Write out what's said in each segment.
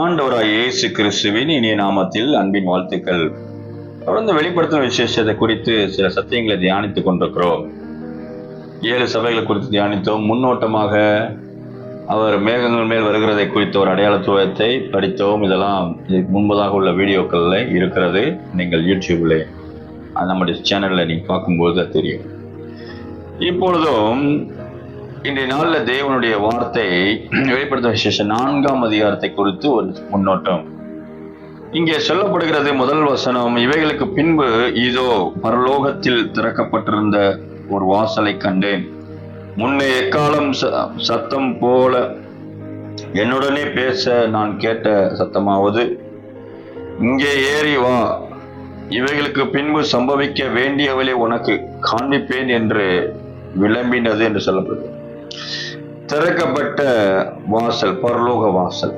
ஆண்டவராய் இயேசு கிறிஸ்துவின் இனிய நாமத்தில் அன்பின் வாழ்த்துக்கள். தொடர்ந்து வெளிப்படுத்தும் விசேஷத்தை குறித்து சில சத்தியங்களை தியானித்துக் கொண்டிருக்கிறோம். ஏழு சபைகளை குறித்து தியானித்தோம். முன்னோட்டமாக அவர் மேகங்கள் மேல் வருகிறதை குறித்த ஒரு அடையாளத்துவத்தை படித்தோம். இதெல்லாம் இதுக்கு முன்பதாக உள்ள வீடியோக்களில் இருக்கிறது. நீங்கள் யூடியூப்ல நம்முடைய சேனலில் நீங்கள் பார்க்கும்போது தெரியும். இப்பொழுதும் இன்றைய நாளில் தேவனுடைய வார்த்தை வெளிப்படுத்த விசேஷம் நான்காம் அதிகாரத்தை குறித்து ஒரு முன்னோட்டம். இங்கே சொல்லப்படுகிறது முதல் வசனம் இவைகளுக்கு பின்பு இதோ பரலோகத்தில் திறக்கப்பட்டிருந்த ஒரு வாசலை கண்டேன். முன்னே எக்காலம் ச- சத்தம் போல என்னுடனே பேச நான் கேட்ட சத்தமாவது இங்கே ஏறி வா. இவைகளுக்கு பின்பு சம்பவிக்க வேண்டியவளை உனக்கு காண்பிப்பேன் என்று விளம்பினது என்று சொல்லப்படுது திறக்கப்பட்ட வாசல் பரலோக வாசல்.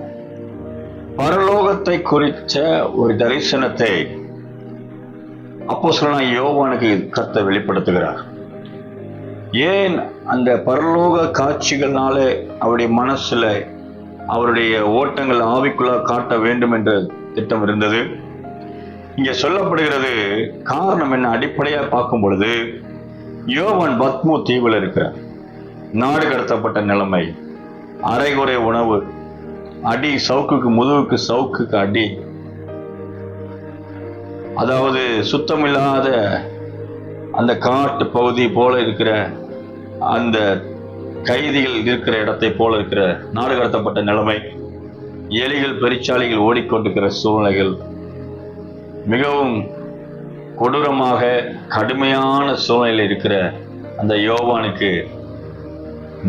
பரலோகத்தை குறித்த ஒரு தரிசனத்தை அப்போ யோவானுக்கு கத்த வெளிப்படுத்துகிறார். ஏன் அந்த பரலோக காட்சிகள்னால அவருடைய மனசுல அவருடைய ஓட்டங்கள் ஆவிக்குள்ளா காட்ட வேண்டும் என்ற திட்டம் இருந்தது? இங்க சொல்லப்படுகிறது காரணம் என்ன? அடிப்படையா பார்க்கும் பொழுது யோவன் பத்மு தீவில் இருக்கிறார். நாடு கடத்தப்பட்ட நிலைமை. அரைகுறை உணவு. அடி சவுக்குக்கு முதுகுக்கு சவுக்குக்கு அடி. அதாவது சுத்தமில்லாத அந்த காட்டு பகுதி போல இருக்கிற அந்த கைதிகள் இருக்கிற இடத்தை போல இருக்கிற நாடு கடத்தப்பட்ட நிலைமை. எலிகள் பெருச்சாலைகள் ஓடிக்கொண்டிருக்கிற சூழ்நிலைகள். மிகவும் கொடூரமாக கடுமையான சூழ்நிலையில் இருக்கிற அந்த யோவானுக்கு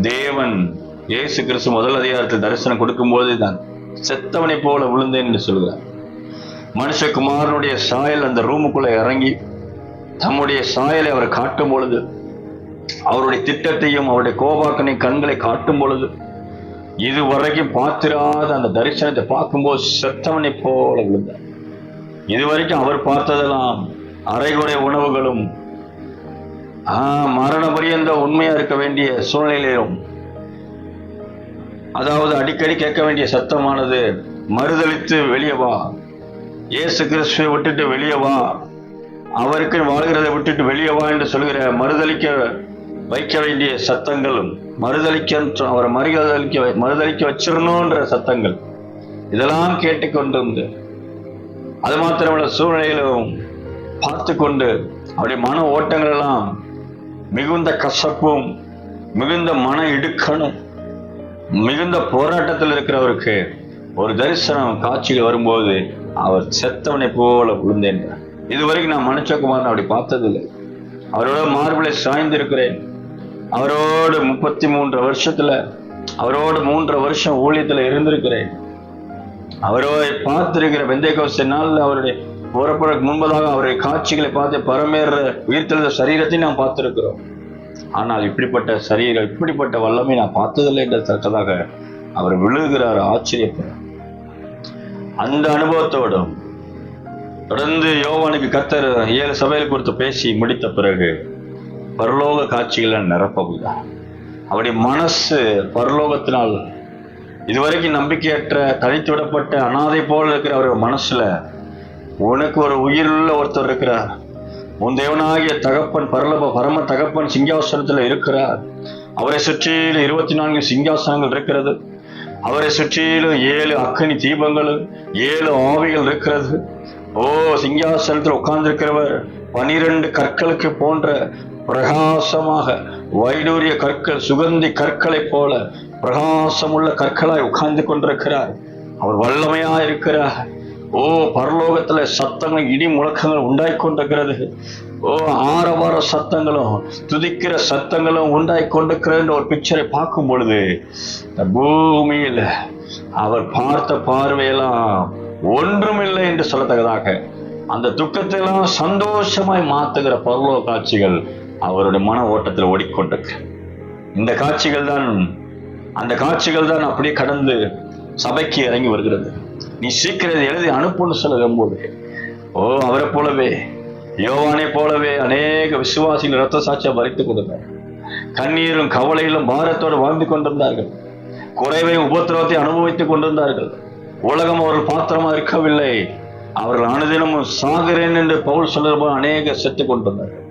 தேவன் இயேசு கிறிஸ்து முதல் அதிகாரத்தில் தரிசனம் கொடுக்கும்போது தான் செத்தவனை போல விழுந்தேன் என்று சொல்கிறார். மனுஷகுமாரனுடைய சாயல் அந்த ரூமுக்குள்ளே இறங்கி தம்முடைய சாயலை அவர் காட்டும் பொழுது அவருடைய திட்டத்தையும் அவருடைய கோபாக்கனை கண்களை காட்டும் பொழுது இதுவரைக்கும் பார்த்திராத அந்த தரிசனத்தை பார்க்கும்போது செத்தவனை போல விழுந்தார். இதுவரைக்கும் அவர் பார்த்ததெல்லாம் அரைகுறை உணவுகளும் மரண பரியந்த உண்மையா இருக்க வேண்டிய சூழ்நிலையிலும் அதாவது அடிக்கடி கேட்க வேண்டிய சத்தமானது மறுதளித்து வெளியே வா. இயேசு கிறிஸ்துவை விட்டுட்டு வெளியே வா. அவருக்கு வாழ்கிறதை விட்டுட்டு வெளியே வா என்று சொல்கிற மறுதளிக்க வைக்க வேண்டிய சத்தங்களும் மறுதளிக்க அவரை மறுதளிக்க வை- மறுதளிக்க வச்சிடணுன்ற சத்தங்கள் இதெல்லாம் கேட்டுக்கொண்டிருந்து அது மாத்திரமல்ல சூழ்நிலையிலும் பார்த்து கொண்டு அவருடைய மன ஓட்டங்கள் எல்லாம் மிகுந்த கசப்பும் மிகுந்த மன இடுக்கணும் மிகுந்த போராட்டத்தில் இருக்கிறவருக்கு ஒரு தரிசனம் காட்சிகள் வரும்போது அவர் செத்தவனை போல விழுந்தேன் இதுவரைக்கும் நான் மனுஷகுமாரன் அப்படி பார்த்ததில்லை. அவரோட மார்பிளை சாய்ந்திருக்கிறேன். அவரோடு முப்பத்தி மூன்று வருஷத்துல அவரோடு மூன்று வருஷம் ஊழியத்துல இருந்திருக்கிறேன். அவரோட பார்த்திருக்கிற வெந்தயகோச நாளில் அவருடைய புறப்படுறதுக்கு முன்பதாக அவருடைய காட்சிகளை பார்த்து பரமேற உயிர்த்தெழுந்த சரீரத்தை நாம் பார்த்திருக்கிறோம். ஆனால் இப்படிப்பட்ட சரீரம் இப்படிப்பட்ட வல்லமை நான் பார்த்ததில்லை என்ற தக்கதாக அவர் விழுகிறார் ஆச்சரியப்படுறார் அந்த அனுபவத்தோடும் தொடர்ந்து யோவானுக்கு கத்தர் ஏழு சபையில் கொடுத்து பேசி முடித்த பிறகு பரலோக காட்சிகளை நிரப்பகுதான் அவருடைய மனசு பரலோகத்தினால் இதுவரைக்கும் நம்பிக்கையற்ற தனித்து விடப்பட்ட அனாதை போல இருக்கிற அவருடைய மனசுல உனக்கு ஒரு உயிருள்ள ஒருத்தர் இருக்கிறார். உன் தேவனாகிய தகப்பன் பரலப பரம தகப்பன் சிங்காசனத்தில் இருக்கிறார். அவரை சுற்றிலும் இருபத்தி நான்கு சிங்காசனங்கள் இருக்கிறது. அவரை சுற்றிலும் ஏழு அக்கனி தீபங்களும் ஏழு ஆவிகள் இருக்கிறது. ஓ சிங்காசனத்தில் உட்கார்ந்திருக்கிறவர் பனிரெண்டு கற்களுக்கு போன்ற பிரகாசமாக வைடூரிய கற்கள் சுகந்தி கற்களைப் போல பிரகாசமுள்ள கற்களாய் உட்கார்ந்து கொண்டிருக்கிறார். அவர் வல்லமையா இருக்கிறார். ஓ பரலோகத்துல சத்தங்கள் இடி முழக்கங்கள் உண்டாய் கொண்டிருக்கிறது. ஓ ஆரவார சத்தங்களும் துதிக்கிற சத்தங்களும் உண்டாய் கொண்டிருக்கிற ஒரு பிக்சரை பார்க்கும் பொழுது இந்த பூமியில அவர் பார்த்த பார்வையெல்லாம் ஒன்றுமில்லை என்று சொல்லத்தக்கதாக. அந்த துக்கத்தை எல்லாம் சந்தோஷமாய் மாத்துகிற பரலோக காட்சிகள் அவருடைய மன ஓட்டத்தில் ஓடிக்கொண்டிருக்கு. இந்த காட்சிகள் தான் அந்த காட்சிகள் தான் அப்படியே கடந்து சபைக்கு இறங்கி வருகிறது. நீ சீக்கிரம் இதை எழுதி அனுப்புன்னு சொல்லும்போது ஓ அவரை போலவே யோவானை போலவே அநேக விசுவாசிகள் ரத்த சாட்சியை வரித்துக் கொடுத்தார் கண்ணீரும் கவலையிலும் பாரத்தோடு வாழ்ந்து கொண்டிருந்தார்கள். குறைவை உபத்திரவத்தை அனுபவித்துக் கொண்டிருந்தார்கள். உலகம் அவர்கள் பாத்திரமா இருக்கவில்லை. அவர்கள் அனுதினமும் சாகிறேன் என்று பவுல் சொல்லும்போது அநேக செத்து கொண்டிருந்தார்கள்.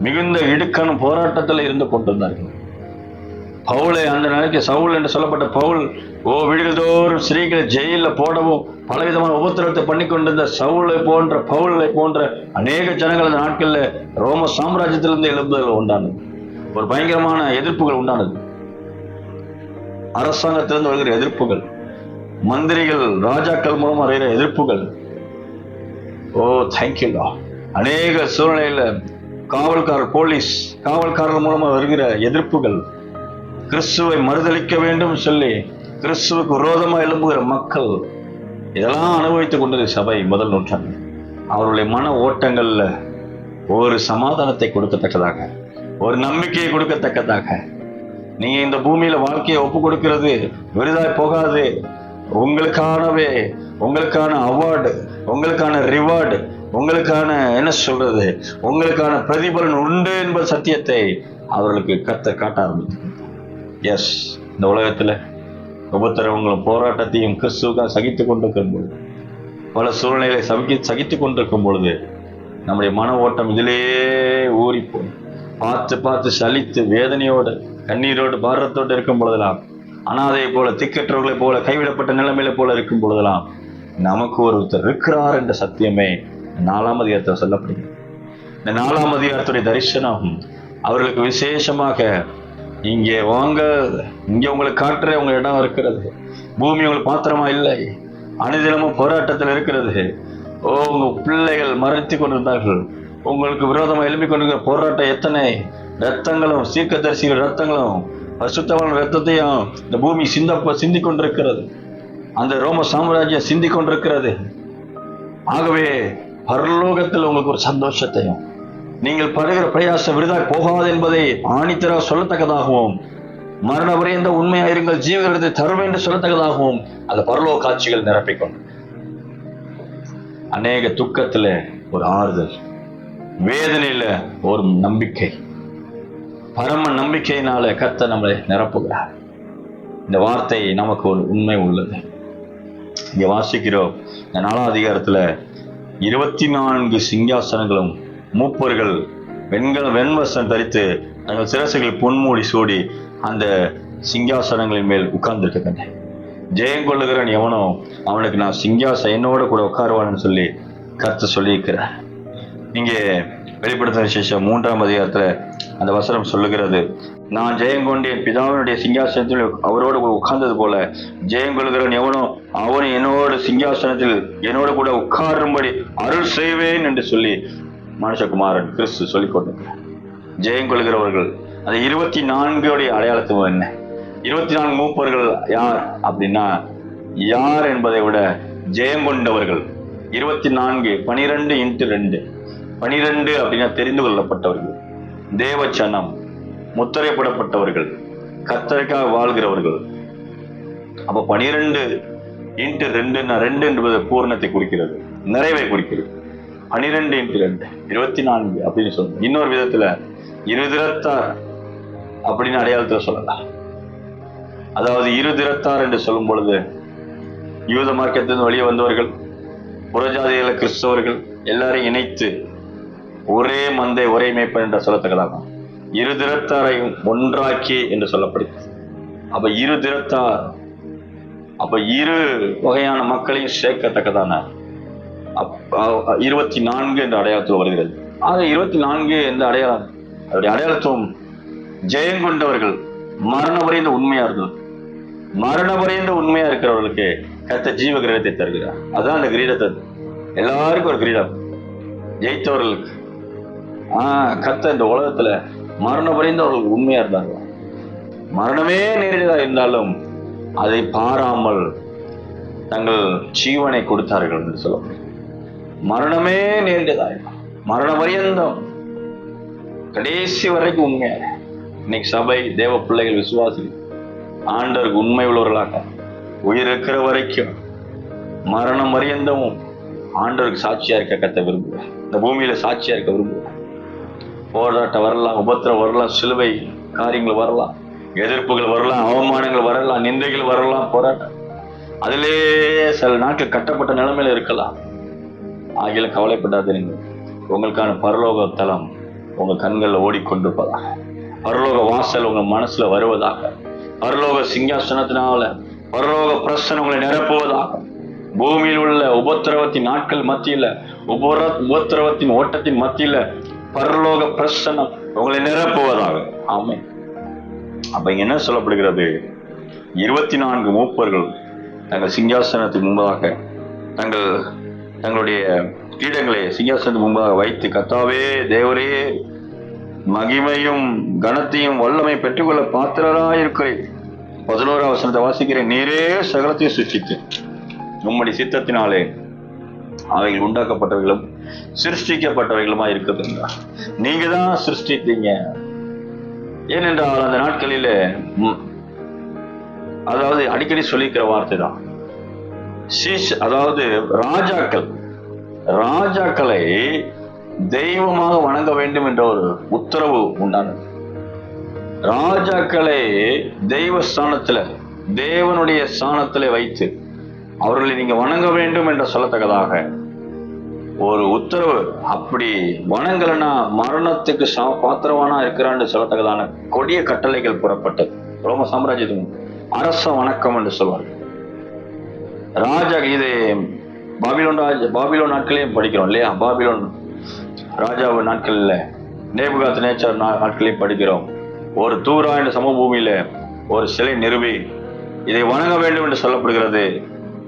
மிகுந்த இடுக்கணும் போராட்டத்தில் இருந்து கொண்டிருந்தார்கள். பவுலை அந்த நிலைக்கு சவுல் என்று சொல்லப்பட்ட பவுல் ஓ வீடுதோறும் ஸ்ரீகளை ஜெயில போடவும் பலவிதமான உபத்திரத்தை பண்ணி கொண்டிருந்த சவுளை போன்ற பவுலை போன்ற அநேக ஜனங்கள் அந்த நாட்கள்ல ரோம சாம்ராஜ்யத்திலிருந்து எழுப்புதல் உண்டானது. ஒரு பயங்கரமான எதிர்ப்புகள் உண்டானது. அரசாங்கத்திலிருந்து வருகிற எதிர்ப்புகள் மந்திரிகள் ராஜாக்கள் மூலம் வருகிற எதிர்ப்புகள். ஓ தேங்க்யூலா அநேக சூழ்நிலையில காவல்காரர் போலீஸ் காவல்காரர்கள் மூலமா வருகிற எதிர்ப்புகள். கிறிஸ்துவை மறுதளிக்க வேண்டும் சொல்லி கிறிஸ்துவுக்கு விரோதமாக எழும்புகிற மக்கள் இதெல்லாம் அனுபவித்துக் கொண்டது சபை முதல் நூற்றாண்டு. அவருடைய மன ஓட்டங்களில் ஒரு சமாதானத்தை கொடுக்கத்தக்கதாக ஒரு நம்பிக்கையை கொடுக்கத்தக்கதாக. நீங்க இந்த பூமியில வாழ்க்கையை ஒப்பு கொடுக்கிறது விருதாய் போகாது. உங்களுக்கானவே உங்களுக்கான அவார்டு உங்களுக்கான ரிவார்டு உங்களுக்கான என்ன சொல்றது? உங்களுக்கான பிரதிபலன் உண்டு என்பது சத்தியத்தை அவர்களுக்கு கத்த காட்ட ஆரம்பித்து எஸ் இந்த உலகத்தில் உபத்திரவங்களும் போராட்டத்தையும் கிறிஸ்துவுக்காக சகித்து கொண்டிருக்கும் பொழுது பல சூழ்நிலைகளை சகி சகித்து கொண்டிருக்கும் பொழுது நம்முடைய மன ஓட்டம் இதிலேயே ஊறிப்போம் பார்த்து பார்த்து சலித்து வேதனையோடு கண்ணீரோடு பாரத்தோடு இருக்கும் பொழுதெல்லாம் அனாதையை போல திக்கற்றவர்களைப் போல கைவிடப்பட்ட நிலைமையில போல இருக்கும் பொழுதெல்லாம் நமக்கு ஒருத்தர் இருக்கிறார் என்ற சத்தியமே நாலாம் அதிகாரத்தில் சொல்லப்படுகிறது. இந்த நாலாம் அதிகாரத்துடைய தரிசனம் அவர்களுக்கு விசேஷமாக இங்கே வாங்க இங்கே உங்களுக்கு காட்டுற உங்கள் இடம் இருக்கிறது. பூமி உங்களுக்கு பாத்திரமா இல்லை. அனுதினமும் போராட்டத்தில் இருக்கிறது. ஓ உங்கள் பிள்ளைகள் மறைத்து கொண்டிருந்தார்கள். உங்களுக்கு விரோதமாக எழுப்பி கொண்டிருக்கிற போராட்டம் எத்தனை? ரத்தங்களும் சீர்க்கதரிசிகள் ரத்தங்களும் அசுத்தமான ரத்தத்தையும் இந்த பூமி சிந்த சிந்தி கொண்டிருக்கிறது. அந்த ரோம சாம்ராஜ்யம் சிந்தி கொண்டிருக்கிறது. ஆகவே பரலோகத்தில் உங்களுக்கு ஒரு சந்தோஷத்தையும் நீங்கள் படுகிற பிரயாசம் விருதா போகாது என்பதை ஆணித்தர சொல்லத்தக்கதாகவும் மரண வரைந்த உண்மையா இருங்கள் ஜீவகத்தை தரும் என்று சொல்லத்தக்கதாகவும் அந்த பரலோக காட்சிகள் நிரப்பிக்கொண்டு. அநேக துக்கத்துல ஒரு ஆறுதல் வேதனையில ஒரு நம்பிக்கை. பரம நம்பிக்கையினால கத்த நம்மளை நிரப்புகிறார். இந்த வார்த்தை நமக்கு ஒரு உண்மை உள்ளது. இங்க வாசிக்கிறோம். இந்த நாலாம் அதிகாரத்துல இருபத்தி நான்கு சிங்காசனங்களும் மூப்பர்கள் வெண்கல வெண்வசம் தரித்து தங்கள் சிரசுகள் பொன்மூடி சூடி அந்த சிங்காசனங்களின் மேல் உட்கார்ந்துருக்கின்றன ஜெயம் கொள்ளுகிறவன் எவனோ அவனுக்கு நான் சிங்காச என்னோட கூட உட்காருவான்னு சொல்லி கருத்து சொல்லியிருக்கிறார். இங்கே வெளிப்படுத்தின விசேஷம் மூன்றாம் அதிகாரத்தில் அந்த வசனம் சொல்லுகிறது. நான் ஜெயம் கொண்டு என் பிதாவினுடைய சிங்காசனத்தில் அவரோடு கூட உட்கார்ந்தது போல ஜெயம் கொள்கிறவன் எவனோ அவன் என்னோட சிங்காசனத்தில் என்னோட கூட உட்காரும்படி அருள் செய்வேன் என்று சொல்லி மனுஷகுமாரன் கிறிஸ்து சொல்லிக் கொண்டிருக்கிறார். ஜெயம் கொள்கிறவர்கள் அந்த இருபத்தி நான்குடைய அடையாளத்துவம் என்ன? இருபத்தி நான்கு மூப்பர்கள் யார் அப்படின்னா யார் என்பதை விட ஜெயம் கொண்டவர்கள். இருபத்தி நான்கு பனிரெண்டு இன்ட்டு ரெண்டு. பனிரெண்டு அப்படின்னா தெரிந்து கொள்ளப்பட்டவர்கள். தேவச்சனம் முத்திரைப்படப்பட்டவர்கள் கத்தரைக்காக வாழ்கிறவர்கள். அப்ப பனிரெண்டு இன்ட்டு ரெண்டுன்னா ரெண்டு என்பது பூர்ணத்தை குறிக்கிறது நிறைவை குறிக்கிறது. பனிரெண்டு இன்ட்டு ரெண்டு இருபத்தி நான்கு அப்படின்னு சொல்லணும் இன்னொரு விதத்துல இருதிரத்தார் அப்படின்னு அடையாளத்தில் சொல்லலாம். அதாவது இருதிரத்தார் என்று சொல்லும் பொழுது யூத மார்க்கத்திலிருந்து வெளியே வந்தவர்கள் புறஜாதிகள கிறிஸ்தவர்கள் எல்லாரையும் இணைத்து ஒரே மந்தை ஒரே மேய்ப்பன் என்ற சொல்லத்தக்கதாகும். இரு திறத்தாரையும் ஒன்றாக்கி என்று சொல்லப்படுகிறது. அப்ப இரு திறத்தார் அப்ப இரு வகையான மக்களையும் சேர்க்கத்தக்கதான இருபத்தி நான்கு என்ற அடையாளத்தில் வருகிறது. ஆக இருபத்தி நான்கு என்ற அடையாளம் அவருடைய அடையாளத்துவம் ஜெயம் கொண்டவர்கள் மரண வரைந்த இருந்தது மரண வரைந்த உண்மையா இருக்கிறவர்களுக்கு கத்த ஜீவ கிரீடத்தை தருகிறார். அதுதான் அந்த கிரீடத்தை. எல்லாருக்கும் ஒரு கிரீடம். ஜெயித்தவர்களுக்கு. ஆஹ் கத்த இந்த உலகத்துல மரணம் அவர்களுக்கு உண்மையா இருந்தாங்க மரணமே நேரிடா இருந்தாலும் அதை பாராமல் தங்கள் ஜீவனை கொடுத்தார்கள் என்று சொல்லப்படுகிறது மரணமே நேர்ந்ததாய் மரண பரியந்தம் கடைசி வரைக்கும் உண்மை. இன்னைக்கு சபை தேவ பிள்ளைகள் விசுவாசி ஆண்டருக்கு உண்மை உள்ளவர்களாக. உயிர் இருக்கிற வரைக்கும் மரணம் மரியந்தமும் ஆண்டவருக்கு சாட்சியா இருக்க கத்த விரும்புவேன் இந்த பூமியில சாட்சியா இருக்க விரும்புவேன் போராட்டம் வரலாம் உபத்திரம் வரலாம் சிலுவை காரியங்கள் வரலாம் எதிர்ப்புகள் வரலாம் அவமானங்கள் வரலாம் நிந்தைகள் வரலாம் போராட்டம். அதிலே சில நாட்கள் கட்டப்பட்ட நிலைமையில இருக்கலாம். ஆகிய கவலைப்படாதீங்க உங்களுக்கான பரலோக தலம் உங்கள் கண்களில் ஓடிக்கொண்டிருப்பதாக பரலோக வாசல் உங்கள் மனசில் வருவதாக. பரலோக சிங்காசனத்தினால பரலோக பிரசனம் உங்களை நிரப்புவதாக. பூமியில் உள்ள உபத்திரவத்தின் நாட்கள் மத்தியில் உபர உபத்திரவத்தின் ஓட்டத்தின் மத்தியில் பரலோக பிரசனம் உங்களை நிரப்புவதாக. ஆமை அப்ப இங்க என்ன சொல்லப்படுகிறது? இருபத்தி நான்கு மூப்பர்கள் தங்கள் சிங்காசனத்துக்கு முன்பாக தங்கள் தங்களுடைய கீடங்களை சிங்காசனத்துக்கு முன்பாக வைத்து கத்தாவே தேவரே மகிமையும் கனத்தையும் வல்லமை பெற்றுக்கொள்ள பாத்திரராக இருக்கிறேன் பதினோரா வசனத்தை வாசிக்கிறேன். நீரே சகலத்தையும் சிருஷ்டித்து. உம்முடைய சித்தத்தினாலே அவைகள் உண்டாக்கப்பட்டவைகளும் சிருஷ்டிக்கப்பட்டவைகளுமா இருக்குது என்றார் நீங்க தான் சிருஷ்டித்தீங்க. ஏனென்றால் அந்த நாட்களில அதாவது அடிக்கடி சொல்லிக்கிற வார்த்தை தான் சீஷ் அதாவது ராஜாக்கள். ராஜாக்களை தெய்வமாக வணங்க வேண்டும் என்ற ஒரு உத்தரவு உண்டானது. ராஜாக்களை தெய்வ ஸ்தானத்துல தேவனுடைய ஸ்தானத்துல வைத்து அவர்களை நீங்க வணங்க வேண்டும் என்று சொல்லத்தக்கதாக ஒரு உத்தரவு அப்படி வணங்கலனா மரணத்துக்கு சா பாத்திரவானா இருக்கிறான்னு சொல்லத்தக்கதான கொடிய கட்டளைகள் புறப்பட்டது. ரோம சாம்ராஜ்யத்தின் அரச வணக்கம் என்று சொல்வார்கள். ராஜா இது பாபிலோன் ராஜ பாபிலோன் நாட்களையும் படிக்கிறோம் இல்லையா? பாபிலோன் ராஜாவு நாட்கள்ல நேபுகாத் நேச்சர் நாட்களையும் படிக்கிறோம். ஒரு தூரா என்ற சமபூமியில ஒரு சிலை நிறுவி இதை வணங்க வேண்டும் என்று சொல்லப்படுகிறது.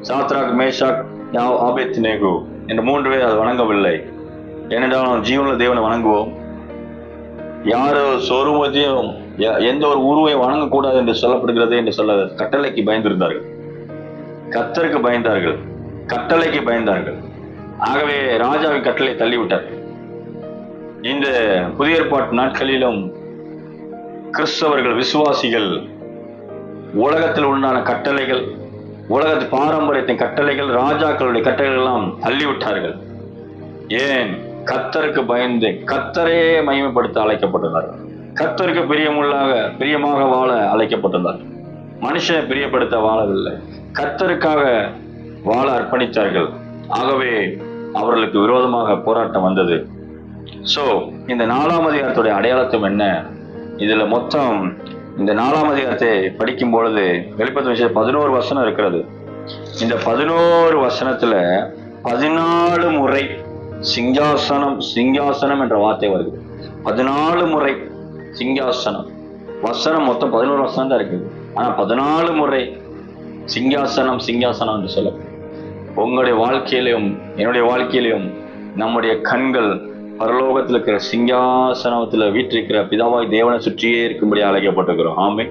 சாத்ராக் மேஷாக் ஆபேத் நேகு என்ற மூன்று பேர் அதை வணங்கவில்லை. ஏனென்றால் நாம் தேவனை வணங்குவோம். யார் சொருவதையும் எ- எந்த ஒரு உருவை வணங்கக்கூடாது என்று சொல்லப்படுகிறது என்று சொல்ல கட்டளைக்கு பயந்திருந்தார்கள். கத்தருக்கு பயந்தார்கள் கட்டளைக்கு பயந்தார்கள். ஆகவே ராஜாவின் கட்டளை தள்ளிவிட்டார். இந்த புதிய ஏற்பாட்டு நாட்களிலும் கிறிஸ்தவர்கள் விசுவாசிகள் உலகத்தில் உண்டான கட்டளைகள் உலகத்து பாரம்பரியத்தின் கட்டளைகள் ராஜாக்களுடைய கட்டளைகள் எல்லாம் தள்ளிவிட்டார்கள். ஏன்? கத்தருக்கு பயந்து கத்தரே மகிமைப்படுத்த அழைக்கப்பட்டுள்ளார்கள். கத்தருக்கு பிரியமுள்ளாக பிரியமாக வாழ அழைக்கப்பட்டுள்ளார்கள். மனுஷனை பிரியப்படுத்த வாழவில்லை. கத்தருக்காக வாழ அர்ப்பணித்தார்கள். ஆகவே அவர்களுக்கு விரோதமாக போராட்டம் வந்தது. ஸோ இந்த நாலாம் அதிகாரத்துடைய அடையாளத்தும் என்ன? இதில் மொத்தம் இந்த நாலாம் அதிகாரத்தை படிக்கும் பொழுது வெளிப்பத்து விஷயம் பதினோரு வசனம் இருக்கிறது. இந்த பதினோரு வசனத்தில் பதினாலு முறை சிங்காசனம் சிங்காசனம் என்ற வார்த்தை வருது. பதினாலு முறை சிங்காசனம். வசனம் மொத்தம் பதினோரு வசனம் தான் இருக்குது. ஆனா பதினாலு முறை சிங்காசனம் சிங்காசனம் என்று சொல்ல உங்களுடைய வாழ்க்கையிலையும் என்னுடைய வாழ்க்கையிலையும் நம்முடைய கண்கள் பரலோகத்தில் இருக்கிற சிங்காசனத்தில் வீற்றிருக்கிற பிதாவாய் தேவனை சுற்றியே இருக்கும்படி அழைக்கப்பட்டிருக்கிறோம். ஆமே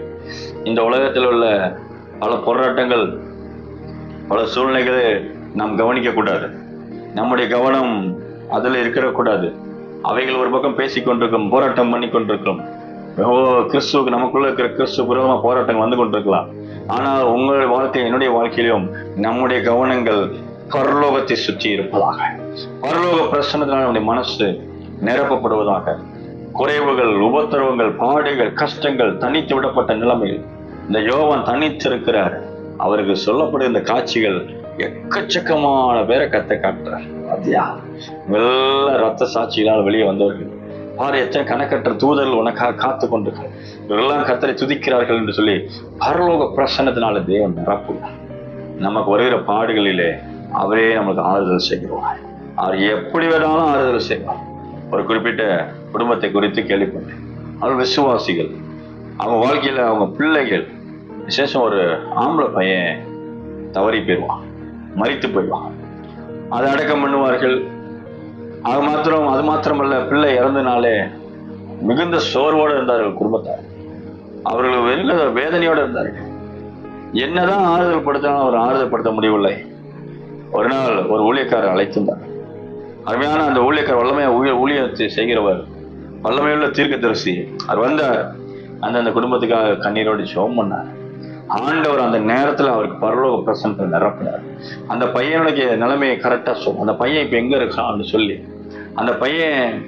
இந்த உலகத்தில் உள்ள பல போராட்டங்கள் பல சூழ்நிலைகளை நாம் கவனிக்கக்கூடாது. நம்முடைய கவனம் அதில் இருக்கிற கூடாது அவைகள் ஒரு பக்கம் பேசிக்கொண்டிருக்கும் போராட்டம் பண்ணி கொண்டிருக்கிறோம் கிறிஸ்துவுக்கு நமக்குள்ள இருக்கிற கிறிஸ்து விரோதமா போராட்டங்கள் வந்து கொண்டிருக்கலாம். ஆனால் உங்களுடைய வாழ்க்கை என்னுடைய வாழ்க்கையிலும் நம்முடைய கவனங்கள் பரலோகத்தை சுற்றி இருப்பதாக. பரலோக பிரசனத்தினால் நம்முடைய மனசு நிரப்பப்படுவதாக. குறைவுகள் உபத்திரவங்கள் பாடுகள் கஷ்டங்கள் தனித்து விடப்பட்ட நிலைமையில் இந்த யோவான் தனித்திருக்கிறார். அவருக்கு சொல்லப்படுகிற இந்த காட்சிகள் எக்கச்சக்கமான பேரை கத்த காட்டுறார். அதியா வெள்ள ரத்த சாட்சிகளால் வெளியே வந்தவர்கள். பாரு கணக்கற்ற தூதர்கள் உனக்காக காத்து கொண்டிருக்கிறார். இவரெல்லாம் கத்தரை துதிக்கிறார்கள் என்று சொல்லி பரலோக பிரசன்னத்தினால தேவன் நிரப்புகிறார். நமக்கு வருகிற பாடுகளிலே அவரே நமக்கு ஆறுதல் செய்கிறார் அவர் எப்படி வேணாலும் ஆறுதல் செய்வார். ஒரு குறிப்பிட்ட குடும்பத்தை குறித்து கேள்விப்பட்டேன். அவர் விசுவாசிகள். அவங்க வாழ்க்கையில் அவங்க பிள்ளைகள். விசேஷம் ஒரு ஆம்பளை பையன் தவறி போயிடுவான். மறித்து போயிடுவான். அதை அடக்கம் பண்ணுவார்கள். அது மாத்திரம் அது மாத்திரமல்ல பிள்ளை இறந்தனாலே மிகுந்த சோர்வோடு இருந்தார்கள் குடும்பத்தார். அவர்கள் வெளில வேதனையோடு இருந்தார்கள். என்னதான் ஆறுதல் படுத்தினாலும் அவர் ஆறுதல் படுத்த முடியவில்லை. ஒரு நாள் ஒரு ஊழியக்காரர் அழைத்திருந்தார். அருமையான அந்த ஊழியக்கார் வல்லமையா ஊழிய ஊழியத்தை செய்கிறவர் வல்லமையுள்ள தீர்க்க தரிசி அவர் வந்தார். அந்த அந்த குடும்பத்துக்காக கண்ணீரோடு ஜெபம் பண்ணார். ஆண்டவர் அந்த நேரத்தில் அவருக்கு பரலோக பிரசனத்தை நிரப்பினார். அந்த பையனுடைய நிலைமையை கரெக்டாக சொல்லும் அந்த பையன் இப்போ எங்கே இருக்கான்னு சொல்லி அந்த பையன்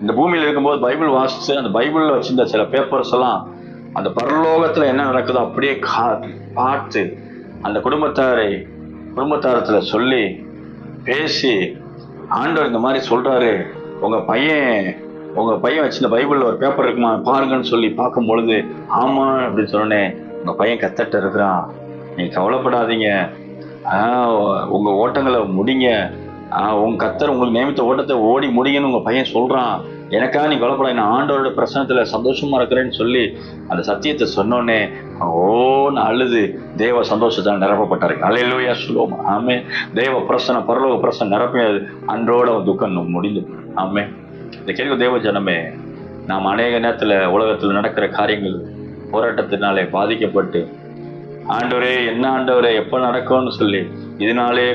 இந்த பூமியில் இருக்கும்போது பைபிள் வாசித்து அந்த பைபிளில் வச்சிருந்த சில பேப்பர்ஸ் எல்லாம் அந்த பரலோகத்தில் என்ன நடக்குதோ அப்படியே கா பார்த்து அந்த குடும்பத்தாரை குடும்பத்தாரத்தில் சொல்லி பேசி ஆண்டவர் இந்த மாதிரி சொல்கிறாரு உங்கள் பையன் உங்கள் பையன் வச்சு இந்த ஒரு பேப்பர் இருக்குமா பாருங்கன்னு சொல்லி பார்க்கும் பொழுது ஆமாம் அப்படின்னு சொன்னோன்னே உங்கள் பையன் கத்தட்ட இருக்கிறான். நீங்கள் கவலைப்படாதீங்க. உங்கள் ஓட்டங்களை முடிங்க. உன் கத்தர் உங்களுக்கு நியமித்த ஓட்டத்தை ஓடி முடியும்னு உங்கள் பையன் சொல்கிறான் எனக்கா நீ கவலைப்படாத நான் ஆண்டவரோட பிரசனத்தில் சந்தோஷமாக இருக்கிறேன்னு சொல்லி அந்த சத்தியத்தை சொன்னோன்னே ஓன்னு அழுது. தேவ சந்தோஷத்தால் நிரப்பப்பட்டாரு அலையிலோயா சொல்லுவோம் ஆமே தேவ பிரசனை பரலோக பிரசனை நிரப்பியது அன்றோட அவன் துக்கம் முடிந்து ஆமே இந்த கேள்வி தேவ ஜனமே நாம் அநேக நேரத்தில் உலகத்தில் நடக்கிற காரியங்கள் போராட்டத்தினாலே பாதிக்கப்பட்டு ஆண்டவரே என்ன ஆண்டவரே எப்போ நடக்கும்னு சொல்லி இதனாலே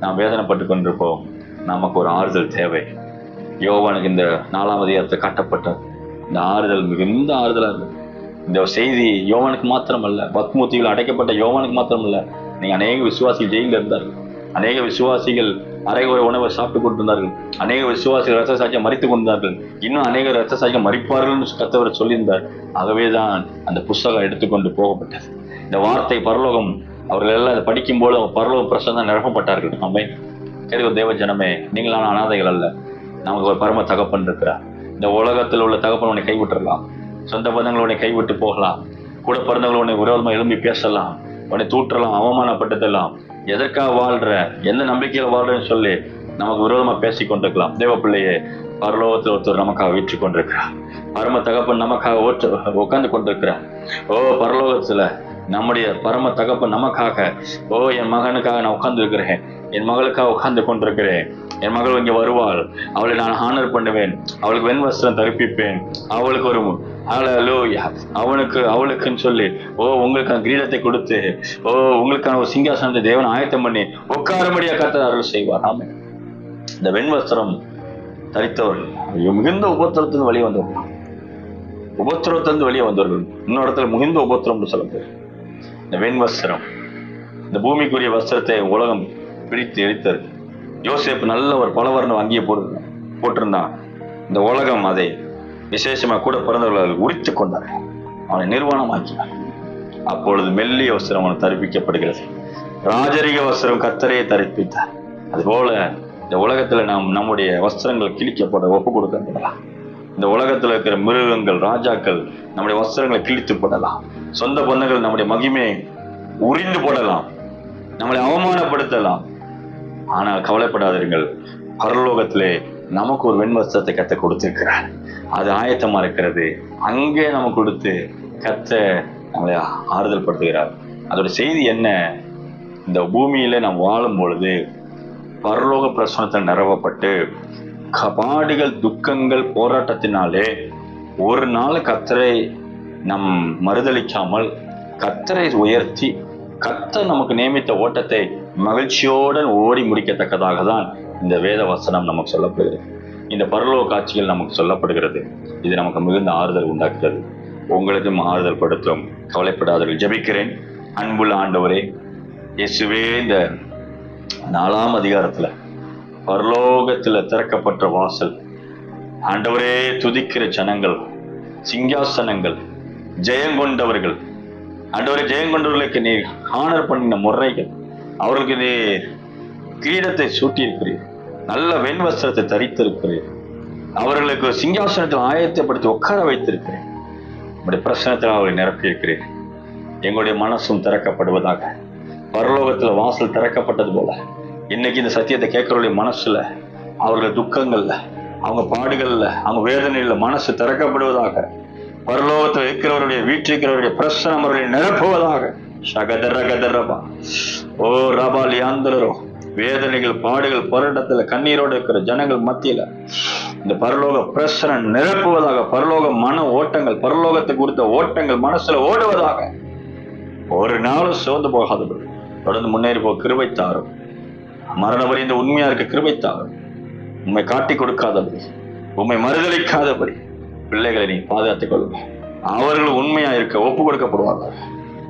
நாம் வேதனைப்பட்டு கொண்டிருப்போம். நமக்கு ஒரு ஆறுதல் தேவை. யோவனுக்கு இந்த நாலாம் அதிகாரத்தை காட்டப்பட்டது இந்த ஆறுதல் மிகுந்த ஆறுதலாக இருக்கு. இந்த செய்தி யோவனுக்கு மாத்திரமல்ல பத்மூத்தியில் அடைக்கப்பட்ட யோவனுக்கு மாத்திரமல்ல. நீங்கள் அநேக விசுவாசிகள் ஜெயிலில் இருந்தார்கள். அநேக விசுவாசிகள் அரைகுறை உணவை சாப்பிட்டு கொண்டிருந்தார்கள். அநேக விசுவாசிகள் ரத்த சாட்சியம் மறித்து கொண்டார்கள் இன்னும் அநேக ரத்த சாட்சியம் மறிப்பார்கள் கத்தவர் சொல்லியிருந்தார். ஆகவே தான் அந்த புஸ்தகம் எடுத்துக்கொண்டு போகப்பட்டது. இந்த வார்த்தை பரலோகம் அவர்கள் எல்லாம் அதை படிக்கும்போது அவங்க பரலோக பிரசந்தம் நிரப்பப்பட்டார்கள். நம்மை கேட்க தேவ ஜனமே நீங்களான அனாதைகள் அல்ல. நமக்கு ஒரு பரம தகப்பன் இருக்கிறார். இந்த உலகத்தில் உள்ள தகப்பன் உன்னை கைவிட்டுடலாம் சொந்த பந்தங்கள் உன்னை கைவிட்டு போகலாம். கூட பிறந்தவங்க உன்னை விரோதமாக எழும்பி பேசலாம். உன்னை தூற்றலாம் அவமானப்பட்டதெல்லாம் எதற்காக வாழ்ற எந்த நம்பிக்கையில் வாழ்றேன்னு சொல்லி நமக்கு விரோதமாக பேசி கொண்டிருக்கலாம். தேவ பிள்ளையே பரலோகத்தில் ஒருத்தர் நமக்காக வீற்று கொண்டிருக்கிறார். பரம தகப்பன் நமக்காக ஓட்டு உட்கார்ந்து கொண்டிருக்கிறார். ஓ பரலோகத்தில் நம்முடைய பரம தகப்பு நமக்காக. ஓ என் மகனுக்காக நான் உட்கார்ந்து இருக்கிறேன் என் மகளுக்காக உட்கார்ந்து கொண்டிருக்கிறேன். என் மகள் இங்கே வருவாள். அவளை நான் ஹானர் பண்ணுவேன். அவளுக்கு வெண் வஸ்திரம் தரிப்பிப்பேன். அவளுக்கு ஒரு அலோயா அவனுக்கு அவளுக்குன்னு சொல்லி ஓ உங்களுக்கான கிரீடத்தை கொடுத்து ஓ உங்களுக்கான ஒரு சிங்காசனத்தை தேவன் ஆயத்தம் பண்ணி உட்காரும்படியா கர்த்தர் அருள் செய்வார். ஆமே இந்த வெண் வஸ்திரம் தரித்தவர்கள் மிகுந்த உபத்திரத்திலிருந்து வெளியே வந்தவர்கள் உபத்திரத்திலிருந்து வெளியே வந்தவர்கள் இன்னொரு இடத்துல மிகுந்த உபத்திரம்னு சொல்லப்படுது. இந்த வெண் வஸ்திரம் இந்த பூமிக்குரிய வஸ்திரத்தை உலகம் பிடித்து எரித்தது. யோசேப்பு நல்ல ஒரு பலவர்ண வங்கியை போட்டு போட்டிருந்தான். இந்த உலகம் அதை விசேஷமாக கூட பிறந்தவர்கள் உரித்து கொண்டார். அவனை நிர்வாணமாக்கினார். அப்பொழுது மெல்லிய வஸ்திரம் அவனை தரிப்பிக்கப்படுகிறது. ராஜரிக வஸ்திரம் கத்தரையை தரிப்பித்தார். அதுபோல இந்த உலகத்துல நாம் நம்முடைய வஸ்திரங்கள் கிழிக்கப்பட ஒப்பு கொடுக்கப்படலாம் இந்த உலகத்துல இருக்கிற மிருகங்கள் ராஜாக்கள் நம்முடைய வஸ்திரங்களை கிழித்து போடலாம். சொந்த பந்தங்கள் நம்முடைய மகிமையை உரிந்து போடலாம். நம்மளை அவமானப்படுத்தலாம். ஆனால் கவலைப்படாதீர்கள். பரலோகத்திலே நமக்கு ஒரு வெண்வஸ்திரத்தை கத்த கொடுத்திருக்கிறார். அது ஆயத்தமா இருக்கிறது. அங்கே நம்ம கொடுத்து கத்த நம்மளை ஆறுதல் படுத்துகிறார். அதோட செய்தி என்ன? இந்த பூமியில நாம் வாழும் பொழுது பரலோக பிரசனத்தில் நிறவப்பட்டு கபாடிகள் துக்கங்கள் போராட்டத்தினாலே ஒரு நாள் கத்தரை நம் மறுதளிக்காமல் கத்தரை உயர்த்தி கத்தர் நமக்கு நியமித்த ஓட்டத்தை மகிழ்ச்சியோடு ஓடி முடிக்கத்தக்கதாக தான் இந்த வேத வசனம் நமக்கு சொல்லப்படுகிறது. இந்த பரலோக காட்சிகள் நமக்கு சொல்லப்படுகிறது. இது நமக்கு மிகுந்த ஆறுதல் உண்டாக்குகிறது. உங்களுக்கும் ஆறுதல் படுத்தும். கவலைப்படாதீர்கள். ஜெபிக்கிறேன். அன்புள்ள ஆண்டவரே இயேசுவே இந்த நாலாம் அதிகாரத்தில் பரலோகத்தில் திறக்கப்பட்ட வாசல். ஆண்டவரே துதிக்கிற ஜனங்கள் சிங்காசனங்கள் ஜெயங்கொண்டவர்கள் ஆண்டவரே ஜெயங்கொண்டவர்களுக்கு நீ ஹானர் பண்ணின முறைகள். அவர்களுக்கு நீ கிரீடத்தை சூட்டியிருக்கிறீர். நல்ல வெண் வஸ்திரத்தை தரித்திருக்கிறீர். அவர்களுக்கு சிங்காசனத்தில் ஆயத்தப்படுத்தி உட்கார வைத்திருக்கிறேன் உங்களுடைய பிரசனத்தில் அவர்களை நிரப்பியிருக்கிறீர். எங்களுடைய மனசும் திறக்கப்படுவதாக. பரலோகத்தில் வாசல் திறக்கப்பட்டது போல. இன்னைக்கு இந்த சத்தியத்தை கேட்கறவருடைய மனசுல அவர்கள் துக்கங்கள்ல அவங்க பாடுகள்ல அவங்க வேதனையில மனசு திறக்கப்படுவதாக பரலோகத்தில் இருக்கிறவருடைய வீட்டிருக்கிறவருடைய பிரசனம் அவர்களை நிரப்புவதாக. சகதர கதரபா ஓ ரபா யாந்தரோ வேதனைகள் பாடுகள் போராட்டத்துல கண்ணீரோடு இருக்கிற ஜனங்கள் மத்தியில இந்த பரலோக பிரசனை நிரப்புவதாக பரலோக மன ஓட்டங்கள் பரலோகத்தை குறித்த ஓட்டங்கள் மனசுல ஓடுவதாக. ஒரு நாளும் சோர்ந்து போகாதபடி தொடர்ந்து முன்னேறி போ கிருவைத்தாரும் தாரும். மரண வரைந்த உண்மையா இருக்க கிருபை உண்மை காட்டி கொடுக்காதபடி உண்மை மறுதளிக்காதபடி பிள்ளைகளை நீ பாதுகாத்துக் கொள்ளுங்க அவர்கள் உண்மையா இருக்க ஒப்பு கொடுக்கப்படுவாங்க.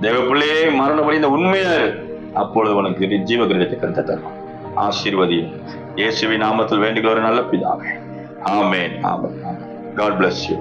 தேவ பிள்ளையே மரண வரைந்த உண்மையா இரு. அப்பொழுது உனக்கு ஜீவ கிரீடத்தை கருத்த தரும் ஆசீர்வதியும். இயேசுவின் நாமத்தில் வேண்டுகிற ஒரு நல்ல பிதாவே. ஆமேன் ஆமென் காட் பிளஸ் யூ